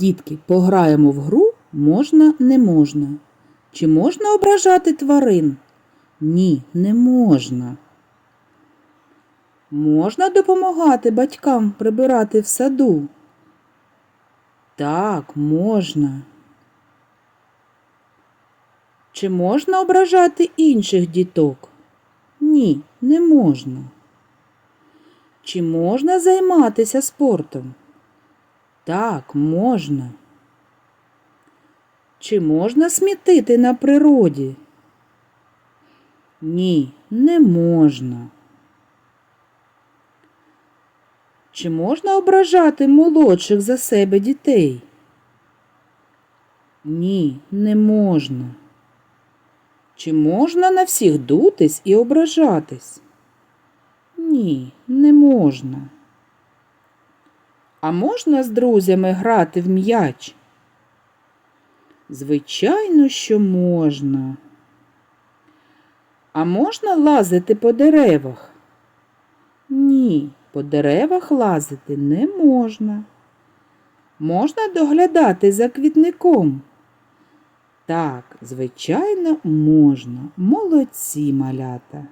Дітки, пограємо в гру можна, не можна. Чи можна ображати тварин? Ні, не можна. Можна допомагати батькам прибирати в саду? Так, можна. Чи можна ображати інших діток? Ні, не можна. Чи можна займатися спортом? Так, можна. Чи можна смітити на природі? Ні, не можна. Чи можна ображати молодших за себе дітей? Ні, не можна. Чи можна на всіх дутись і ображатись? Ні, не можна. А можна з друзями грати в м'яч? Звичайно, що можна. А можна лазити по деревах? Ні, по деревах лазити не можна. Можна доглядати за квітником? Так, звичайно, можна. Молодці малята.